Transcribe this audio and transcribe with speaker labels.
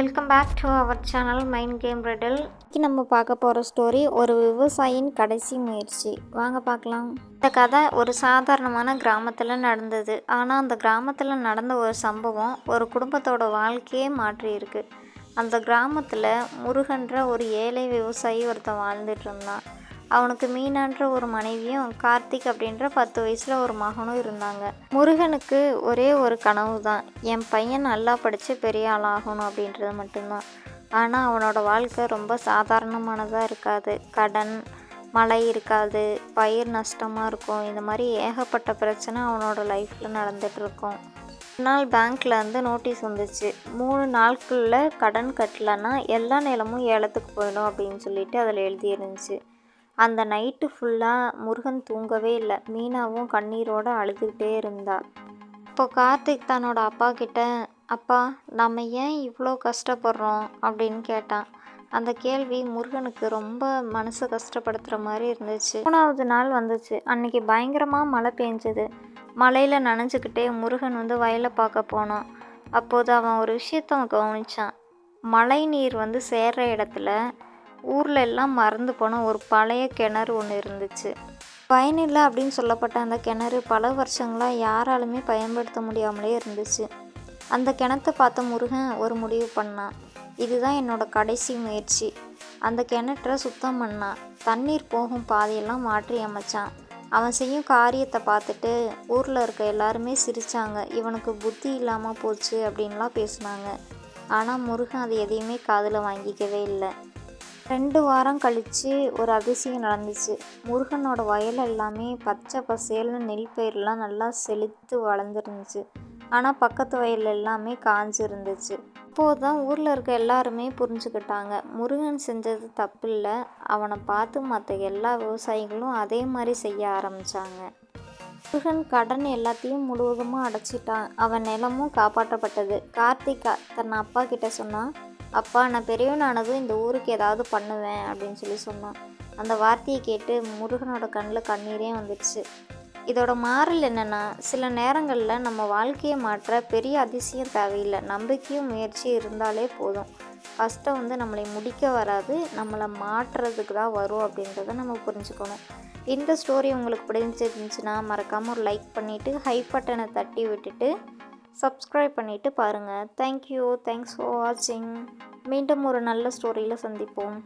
Speaker 1: Welcome back to our channel mind game riddle இன்னைக்கு நம்ம பார்க்க போகிற ஸ்டோரி ஒரு விவசாயியின் கடைசி முயற்சி. வாங்க பார்க்கலாம். இந்த கதை ஒரு சாதாரணமான கிராமத்தில் நடந்தது. ஆனால் அந்த கிராமத்தில் நடந்த ஒரு சம்பவம் ஒரு குடும்பத்தோட வாழ்க்கையே மாற்றியிருக்கு. அந்த கிராமத்தில் முருகன்ற ஒரு ஏழை விவசாயி ஒருத்தன் வாழ்ந்துட்டு இருந்தான். அவனுக்கு மீனான்ற ஒரு மனைவியும் கார்த்திக் அப்படின்ற பத்து வயசில் ஒரு மகனும் இருந்தாங்க. முருகனுக்கு ஒரே ஒரு கனவு தான். என் பையன் நல்லா படித்து பெரிய ஆளாகணும் அப்படின்றது மட்டும்தான். ஆனால் அவனோட வாழ்க்கை ரொம்ப சாதாரணமானதாக இருக்காது. கடன் மழை இருக்காது பயிர் நஷ்டமாக இருக்கும். இந்த மாதிரி ஏகப்பட்ட பிரச்சனை அவனோட லைஃப்பில் நடந்துகிட்ருக்கும் நாள் பேங்க்ல இருந்து நோட்டீஸ் வந்துச்சு. மூணு நாட்களில் கடன் கட்டலன்னா எல்லா நிலமும் ஏலத்துக்கு போயிடும் அப்படின்னு சொல்லிட்டு அதில் எழுதியிருந்துச்சு. அந்த நைட்டு ஃபுல்லாக முருகன் தூங்கவே இல்லை. மீனாவும் கண்ணீரோடு அழுதுகிட்டே இருந்தா. இப்போ கார்த்திக் தன்னோட அப்பா கிட்ட அப்பா நம்ம ஏன் இவ்வளோ கஷ்டப்படுறோம்? அப்படின்னு கேட்டான். அந்த கேள்வி முருகனுக்கு ரொம்ப மனசு கஷ்டப்படுத்துகிற மாதிரி இருந்துச்சு. மூணாவது நாள் வந்துச்சு. அன்னைக்கு பயங்கரமாக மழை பெஞ்சது. மழையில் நனைஞ்சுக்கிட்டே முருகன் வந்து வயலை பார்க்க போனான். அப்போது அவன் ஒரு விஷயத்த அவன் கவனிச்சான். மழை நீர் வந்து சேர்ற இடத்துல ஊரில் எல்லாம் மறந்து போன ஒரு பழைய கிணறு ஒன்று இருந்துச்சு. பயனில்லை அப்படின்னு சொல்லப்பட்ட அந்த கிணறு பல வருஷங்களாக யாராலுமே பயன்படுத்த முடியாமலே இருந்துச்சு. அந்த கிணத்தை பார்த்த முருகன் ஒரு முடிவு பண்ணான். இதுதான் என்னோட கடைசி முயற்சி. அந்த கிணற்றை சுத்தம் பண்ணான். தண்ணீர் போகும் பாதையெல்லாம் மாற்றி அமைச்சான். அவன் செய்யும் காரியத்தை பார்த்துட்டு ஊரில் இருக்க எல்லாருமே சிரித்தாங்க இவனுக்கு புத்தி இல்லாமல் போச்சு அப்படின்லாம் பேசினாங்க. ஆனால் முருகன் அது எதையுமே காதில் வாங்கிக்கவே இல்லை. ரெண்டு வாரம் கழித்து ஒரு அதிசயம் நடந்துச்சு. முருகனோட வயல் எல்லாமே பச்சை பசேல்னு நெல் பயிரெலாம் நல்லா செழித்து வளர்ந்துருந்துச்சு. ஆனால் பக்கத்து வயல் எல்லாமே காஞ்சு இருந்துச்சு அப்போது தான் ஊரில் இருக்க எல்லாருமே புரிஞ்சுக்கிட்டாங்க. முருகன் செஞ்சது தப்பு இல்லை அவனை பார்த்து மற்ற எல்லா விவசாயிகளும் அதே மாதிரி செய்ய ஆரம்பித்தாங்க முருகன் கடன் எல்லாத்தையும் முழுவதுமாக அடைச்சிட்டான். அவன் நிலமும் காப்பாற்றப்பட்டது. கார்த்திகா தன் அப்பா கிட்ட சொன்னான் அப்பா நான் பெரியவனானதும் இந்த ஊருக்கு ஏதாவது பண்ணுவேன் அப்படின்னு சொல்லி சொன்னான். அந்த வார்த்தையை கேட்டு முருகனோட கண்ணில் கண்ணீரே வந்துடுச்சு. இதோட மாறல் என்னென்னா சில நேரங்களில் நம்ம வாழ்க்கையை மாற்ற பெரிய அதிசயம் தேவையில்லை. நம்பிக்கையும் முயற்சியும் இருந்தாலே போதும். கஷ்டம் வந்து நம்மளை முடிக்க வராது நம்மளை மாற்றுறதுக்கு தான் வரும் அப்படின்றத நம்ம புரிஞ்சுக்கணும். இந்த ஸ்டோரி உங்களுக்கு பிடிச்சிருந்துச்சுன்னா மறக்காமல் ஒரு லைக் பண்ணிவிட்டு ஹை பட்டனை தட்டி விட்டுட்டு சப்ஸ்கிரைப் பண்ணிவிட்டு பாருங்கள் தேங்க்யூ தேங்க்ஸ் ஃபார் வாட்சிங் மீண்டும் ஒரு நல்ல ஸ்டோரியில் சந்திப்போம்.